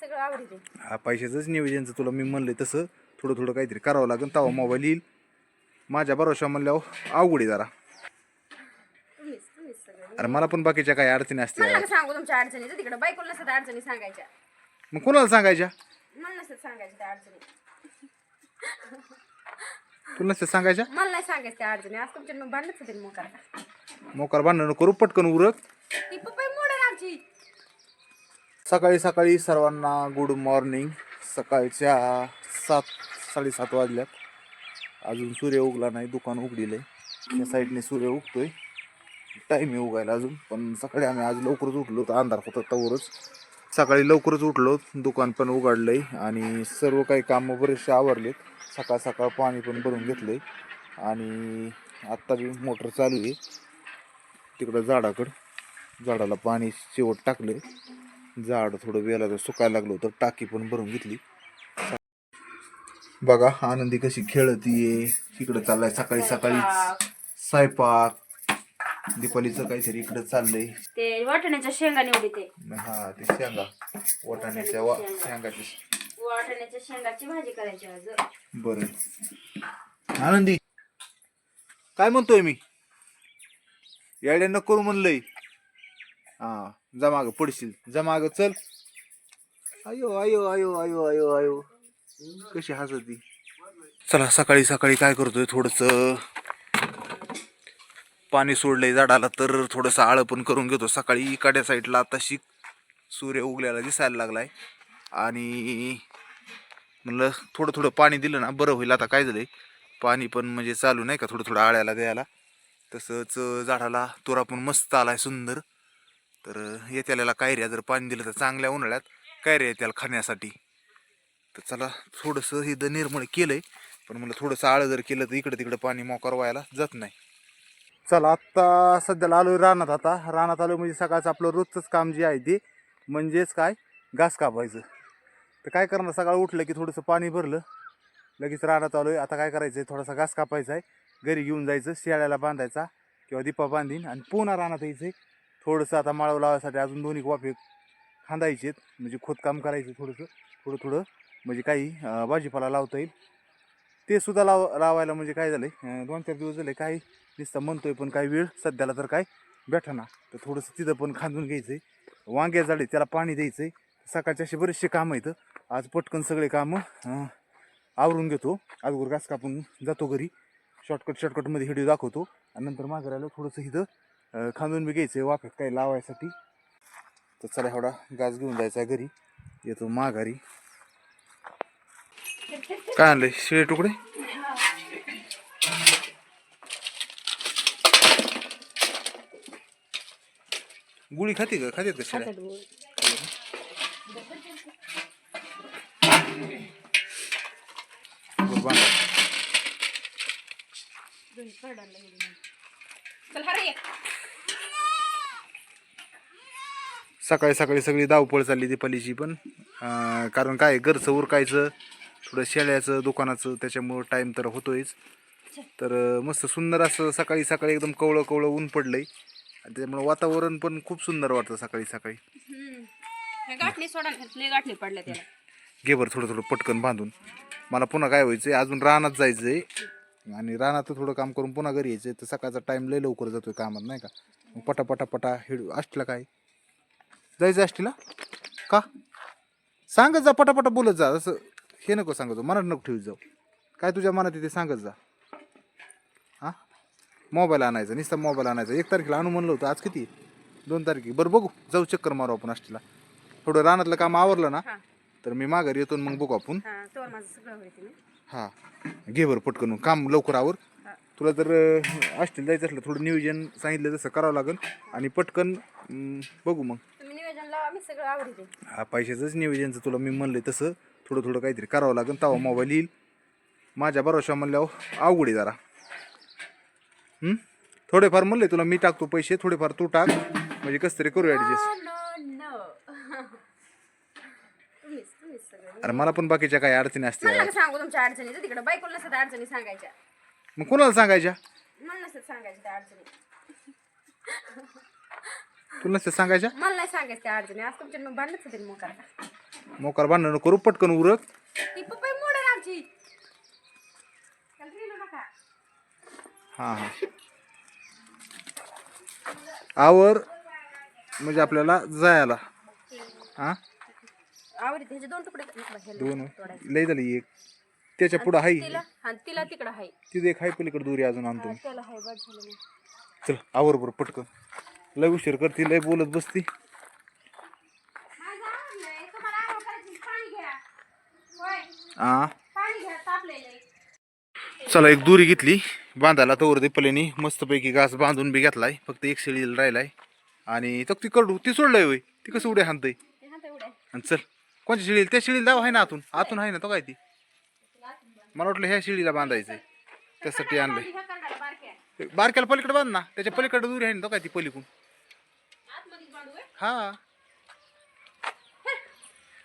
सगळं आवडते हा पैशाचंच नियोजनचं तुला मी म्हणलंय तसं थोडं थोडं काहीतरी करावं लागेल तेव्हा मोबाईल येईल. माझ्या भरोशा म्हणल्यावर अवघड आहे जरा. तुम्हीच तुम्हीच सगळं. अरे मला पण बाकीच्या काही अडचणी मला असते नका सांगू तुमच्या अडचणी. तिकडे बायकोला नसतात अडचणी सांगायच्या. मग कोणाला सांगायच्या? मला नसतात सांगायच्या त्या अडचणी. तुला नसते सांगायच्या? मला नाही सांगायचं त्या अडचणी. आज तुमच्या मग भांडणच होतील मग करा मोकार भांडणं करू पटकन उरक. ती पप्पा आमची. सकाळी सकाळी सर्वांना गुड मॉर्निंग सकाळच्या सात साडेसात वाजल्यात. अजून सूर्य उगला नाही दुकान उघडीलं आहे या साईडने सूर्य उगतोय. टाईम आहे उगायला अजून पण सकाळी आम्ही आज लवकरच उठलो तर अंधार होता तवरच. सकाळी लवकरच उठलो दुकान पण उघडलं आहे आणि सर्व काही कामं बरेचसे आवरलेत. सकाळ सकाळ पाणी पण भरून घेतलं आहे आणि आत्ता बी मोटर चालू आहे. तिकडं झाडाकडं झाडाला पाणी शेवट टाकले झाड थोडं तर सुकायला लागलं होतं टाकी पण भरून घेतली. बघा आनंदी कशी खेळतीये. इकडं चाललाय सकाळी सकाळी स्वयंपाक. दीपालीचं काहीतरी इकडं चाललंय. ते वाटण्याच्या शेंगा निवडी ते. हा ते शेंगा. वाटाण्याच्या वा शेंगाची. वाटण्याच्या शेंगाची भाजी करायची आज. बरं. आनंदी काय म्हणतोय मी? नको करू म्हणलंय. हा. जमाग पडशील. माग चल. अयो अयो अयो अयो अयो अयो. कशी हसती. चला सकाळी सकाळी काय करतोय थोडस? पाणी सोडलंय झाडाला तर थोडंसं आळं पण करून घेतो. सकाळी इकाड्या साईडला आताशी सूर्य उगल्याला दिसायला लागलाय. आणि म्हणलं थोडं थोडं पाणी दिलं ना बरं होईल. आता काय झालंय? पाणी पण म्हणजे चालू नाही का? थोडं थोडं आळ्याला द्यायला. तसंच झाडाला तुरा पण मस्त आलाय सुंदर. तर येत्याला कायऱ्या जर पाणी दिलं तर चांगल्या उन्हाळ्यात कायऱ्या येत्याला खाण्यासाठी. तर चला थोडंसं इथं निर्मळ केलंय पण मला थोडंसं आळं जर केलं तर इकडं तिकडं पाणी मोकार व्हायला जात नाही. चला आत्ता सध्याला आलो रानात आता. रानात आलो म्हणजे सकाळचं आपलं रोजचंच काम जे आहे ते म्हणजेच काय? घास कापायचं. तर काय करणार? सकाळ उठलं की थोडंसं पाणी भरलं लगेच रानात आलो आहे आता काय करायचं आहे थोडासा घास कापायचा आहे घरी घेऊन जायचं शेळ्याला बांधायचा किंवा दीपा बांधीन आणि पुन्हा रानात यायचं आहे थोडंसं आता माळव लावायसाठी अजून दोन्ही वाफे खांदायचे म्हणजे खोदकाम करायचं थोडंसं. थोडं थोडं. म्हणजे काही भाजीपाला लावता येईल. ते सुद्धा लाव लावायला म्हणजे काय झालं आहे दोन चार दिवस झाले काही नुसतं म्हणतोय पण काही वेळ सध्याला तर काय भेटाना. तर थोडंसं तिथं पण खांदून घ्यायचं आहे वांग्या झाडे त्याला पाणी द्यायचं आहे सकाळचे असे बरेचसे कामं आहेत. आज पटकन सगळे कामं आवरून घेतो. अगोदर घास कापून जातो घरी. शॉर्टकट शॉर्टकटमध्ये हिडिओ दाखवतो. आणि नंतर मागं थोडंसं इथं खांदून बी घ्यायचं आहे वाफ्यात काही लावायसाठी. तर चला एवढा घास घेऊन जायचा आहे घरी. येतो माघारी. काय आणलंय? शिळे तुकडे? गुळी खाते का? खात्यात का बरं, बांधा. सकाळी सकाळी सगळी धावपळ चालली दीपालीची पण. कारण काय घरचं उरकायचं थोडं शेळ्याचं दुकानाचं त्याच्यामुळं टाईम तर होतोयच. तर मस्त सुंदर असं सकाळी सकाळी एकदम कवळं कवळं ऊन पडलंय. आणि त्याच्यामुळं वातावरण पण खूप सुंदर वाटतं सकाळी सकाळी. गाठली सोडा पडल्या त्याला. घे बरं थोडं थोडं पटकन बांधून. मला पुन्हा काय व्हायचं अजून रानात जायचं आहे आणि रानात थोडं काम करून पुन्हा घरी यायचं. तर सकाळचा टाईम लय लवकर जातोय कामात नाही का? मग पटा पटा पटा हेड आष्टीला काय? जायचं आष्टीला? का? सांगत जा पटापटा बोलत जा. असं हे नको सांगत जाऊ. मनात नको ठेवत जाऊ. काय तुझ्या मनात येते सांगत जा. हां मोबाईल आणायचा नुसता मोबाईल आणायचा. एक तारखेला आणू म्हणलं होतं. आज किती? दोन तारखे. बरं बघू. जाऊ चक्कर मारू आपण आष्टीला. थोडं रानातलं काम आवरलं ना तर मी माघारी येतो मग बघू आपण. हा. हा घे बरं पटकन. काम लवकर आवर. हा. तुला जर असतील जायचं असलं थोडं नियोजन सांगितलं तसं करावं लागेल. आणि पटकन अं, बघू मग. तुम्ही नियोजन लावा मी सगळं आवडते हा पैशाचंच नियोजनचं तुला मी म्हणलंय तसं. थोडं थोडं काहीतरी करावं लागेल तेव्हा मोबाईल येईल. माझ्या भरोशा म्हणल्यावर अवघड आहे जरा. हं? थोडेफार म्हणले तुला मी टाकतो पैसे थोडेफार तू टाक. म्हणजे कसं तरी करू ॲडजस्ट तुम्हीच सगळं अरे मला पण बाकीच्या काही अडचणी असते मला नका सांगू तुमच्या अडचणी. तर तिकडे बायकोला नसतात अडचणी सांगायच्या. मग कोणाला सांगायच्या? मला नसतात सांगायच्या त्या अडचणी. तुला नसते सांगायच्या? मला नाही सांगायचं त्या अडचणी. आज तुमच्या मग भांडणच होते मग करा मोकार बांधणं करू पटकन उरक. ती पपई मोडर आमची त्याला फिरू नका. हां हां. आवर म्हणजे आपल्याला जायला. हां? आवडते ह्याचे दोन तुकडे नको, दोन. तोडायचे. लय झाली एक. त्याच्या पुढं हाय. तिला हा तिला तिकडं आहे तिथे एक हाय पलीकडे दुरी अजून आणतो हा, त्याला आहे बस झालं मग. चल आवर बरं पटकन. लय उशीर करते लय बोलत बसती. माझं आवडलंय. तुम्हाला आवड करायची, पाणी घ्या. होय, हां पाणी घ्या, तापलेलं आहे. चला एक दुरी घेतली. बांधायला तवर दीपलेनी मस्तपैकी घास बांधून बी घेतलाय. फक्त एक शेळी राहिलाय. आणि तो ती कडू ती सोडलंय होय. ती कसं उड्या हाणतंय? ते हात एवढं आहे. आणि चल. कोणच्या शेळीला? त्या शेळीला दाव आहे ना आतून. आतून आहे ना तो काय ती? मला वाटलं ह्या शेळीला बांधायचंय. त्यासाठी आणलंय. बारक्याला पलीकडे बांध ना. त्याच्या पलीकडे दूर आहे ना तो काय ती पलीकडून. हा.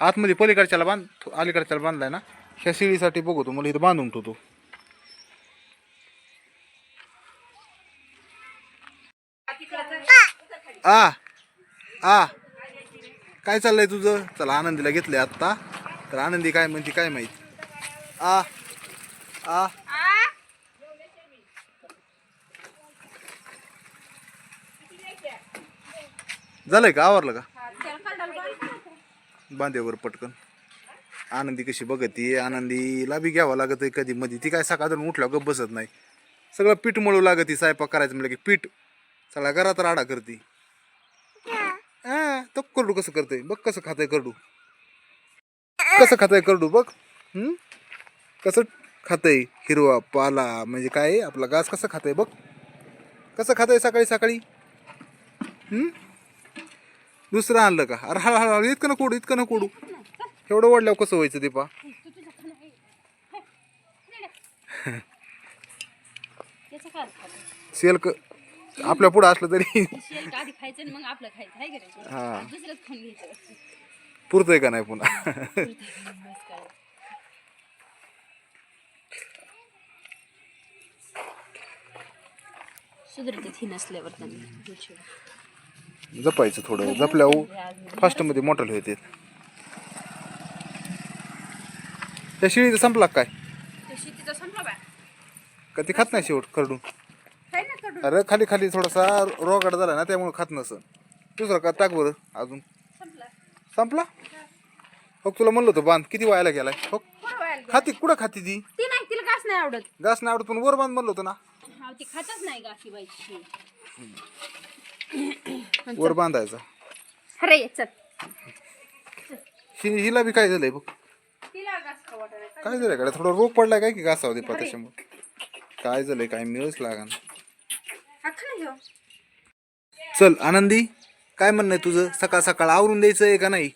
आतमध्ये पलीकडच्याला बांध. अलीकडच्याला बांधलाय ना. ह्या शिडीसाठी बघतो मला इथं बांधून ठेवतो. आ. आ. काय चाललंय तुझं? चला आनंदीला घेतलंय आत्ता. तर आनंदी काय म्हणते काय माहीत? आ आ. झालंय का? आवरलं का? बांध्यावर बांधेवर पटकन. आनंदी कशी बघती आनंदीला बी घ्यावं लागत आहे कधी मधी. ती काय सकाळ उठल्यावर गप बसत नाही. सगळं पीठ मळू लागत स्वयंपाक करायचं म्हणलं की पीठ. सगळा घरात राडा करती. तो करडू कसं करतोय बघ कसं खातंय करडू कसं खातंय करडू बघ हम्म? कसं खातंय हिरवा पाला म्हणजे काय आहे? आपला घास कसं खातंय बघ कसं खातंय सकाळी सकाळी हम्म? दुसरं आणलं का अरे हळू हळू इतकं ना कोडू इतकं ना कोडू एवढं वाढल्यावर कसं व्हायचं अर्थ आहे? सेल क आपल्या पुढं असलं तरी. शेल का आधी खायचं आणि मग आपलं खायचं आहे का रे? दुसरंच खाऊन घ्यायचं. पुरतंय का नाही पुन्हा. सुधरते ही नसल्यावर त्यांनी. जपायचं थोडं जपल्यावर फास्टमध्ये मोठं होते. त्या शिळीचं संपला का काय? तो शेतीचा संपला बा का ती खात नाही शेवट खरडून? काय ना कडून अरे खाली खाली थोडासा रोगाड झाला ना त्यामुळे खात नसन. दुसरं का टाक बरं अजून. संपला. हो तुला म्हणलं होतं बांध. किती व्हायला गेलाय? हो? खाती कुठं खाती ती? ती नाही तिला घास नाही आवडत. घास नाही आवडत पण वर बांध म्हणलं होतं ना. हा ती खातच नाही गाशी बाईची. वर बांधायचा. अरे चल. हि हिला बी काय झालंय बघ. तिला घास. काय झालंयकडे थोडा रोग पडलाय काय की घासावं दे त्याच्यामुळे काय झालंय? काय मिळच लागा ना. चल आनंदी काय म्हणणं आहे तुझं? सकाळ सकाळ आवरून द्यायचं आहे का नाही?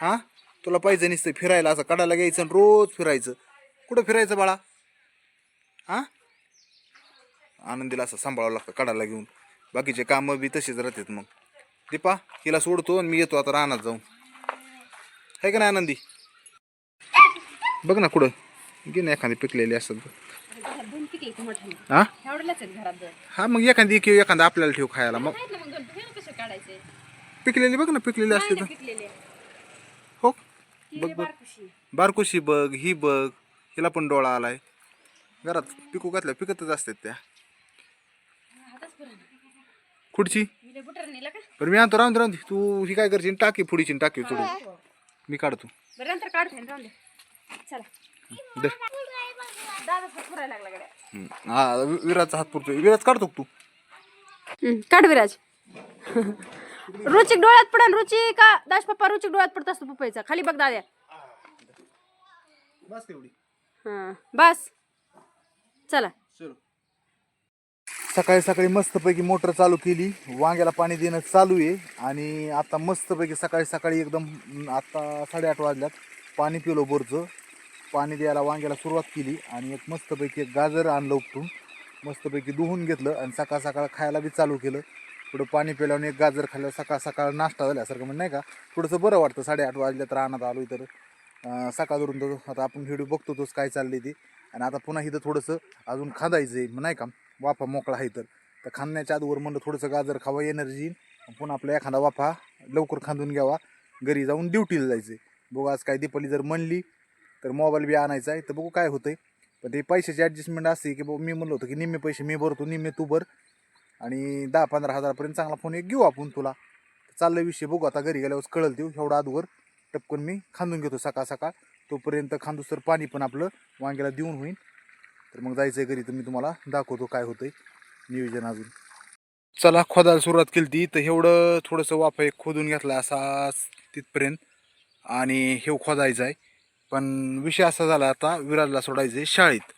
हां? तुला पाहिजे नसतं फिरायला असं काढायला घ्यायचं आणि रोज फिरायचं. कुठं फिरायचं बाळा? हा? आनंदीला असं सांभाळावं लागतं काढायला घेऊन. बाकीचे कामं बी तसेच राहतात मग. दीपा हिला सोडतो आणि मी येतो आता रानात जाऊन. आहे का नाही आनंदी? बघ ना कुठं. घे ना एखादी पिकलेली असतात दोन पिके हा एवढ्यालाच आहेत घरात दोन. हा मग एखादी किंवा एखादा आपल्याला ठेव खायला. मग आहेत ना मग दोन. हे कसे काढायचे? पिकलेली बघ ना पिकलेली असते तर. पिकलेले. हो बघ बघ. बारकुशी. बारकोशी बघ ही बघ हिला पण डोळा आलाय. घरात पिकू घातल्या पिकतच असतात त्या. हातच बरं. खुडची मी लय बुटार नेला का? बरं मी आणतो राहून राहून दे. तू ही काय करशील? टाकी फुडीची टाकी सोडून. मी काढतो. बरं नंतर काढते ना, राहून दे. चला. दे. दादा फुरायला लागला गड्या. हम्म. हा विराजचा हात पुरतो विराज काढतो का तू काढ विराज. रुचिक डोळ्यात पडन. रुची का दास पप्पा रुचिक डोळ्यात पडत असतो पप्पाचा खाली बघ दाद्या. बस तेवढी. हा बस. चला. सकाळी सकाळी मस्तपैकी मोटर चालू केली. वांग्याला पाणी देणं चालू आहे. आणि आता मस्तपैकी सकाळी सकाळी एकदम आता साडेआठ वाजल्यात. पाणी पिलो बोरचं. पाणी द्यायला वांग्याला सुरुवात केली आणि एक मस्तपैकी एक गाजर आणलं उपटून. मस्तपैकी धुवून घेतलं आणि सकाळ सकाळ खायला बी चालू केलं. थोडं पाणी पिल्यावर एक गाजर खाल्लं सकाळ सकाळ नाश्ता झाल्यासारखं म्हणजे नाही का? थोडंसं बरं वाटतं. साडेआठ वाजल्या तर आणत आलो तर सकाळ धरून तर आता आपण व्हिडिओ बघतो तोच काय चालली ती. आणि आता पुन्हा इथं थोडंसं अजून खांदायचं आहे नाही का? वाफा मोकळा आहे तर. तर खांदण्याच्या आधीवर म्हणलं थोडंसं गाजर खावा एनर्जी पुन्हा आपला एखादा वाफा लवकर खांदून घ्यावा. घरी जाऊन ड्युटीला जायचं बघू आज काय दीपाली जर म्हणली तर मोबाईल बी आणायचा आहे. तर बघू काय होतंय. पण ते पैशाची ॲडजस्टमेंट असते की बाबा मी म्हणलो होतं की निम्मे पैसे मी भरतो निम्मे तू भर. आणि दहा पंधरा हजारापर्यंत चांगला फोन एक घेऊ आपण तुला. चाललं विषय बघू आता घरी गेल्यावर कळल देऊ एवढा अगोदर टपकन मी खांदून घेतो सकाळ सकाळ. तोपर्यंत खांदूस तर पाणी पण आपलं वांग्याला देऊन होईल तर मग जायचं आहे घरी तर मी तुम्हाला दाखवतो काय होतंय नियोजन अजून. चला खोदायला सुरुवात केली ती तर एवढं थोडंसं वाफा एक खोदून घेतला असा तिथपर्यंत. आणि हे खोदायचं आहे. पण विषय असा झाला आता विराजला सोडायचं शाळेत.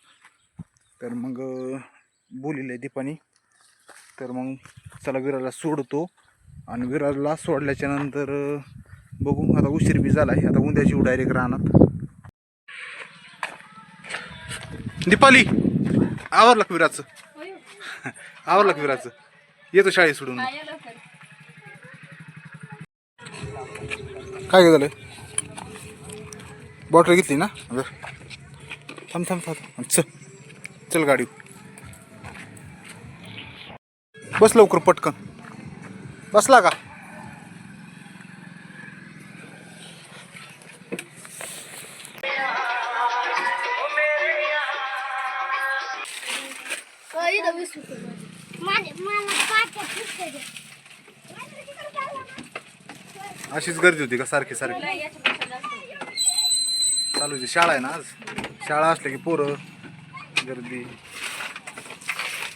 तर मग बोलिले दीपानी. तर मग चला विराजला सोडतो. आणि विराजला सोडल्याच्या नंतर बघू. आता उशीर बी झाला आहे आता उद्याची डायरेक्ट राहणार. दीपाली आवरलं का विराजचं. आवरलं का विराजचं. येतो शाळेत सोडून. काय काय झालं बॉटल घेतली ना? थांब थांब थांब. चल. चल गाडी. बस लवकर पटकन. बसला का? अशीच गर्दी होती का? सारखी सारखी. चालू आहे. शाळा आहे ना आज. शाळा असल्या की पोरं गर्दी.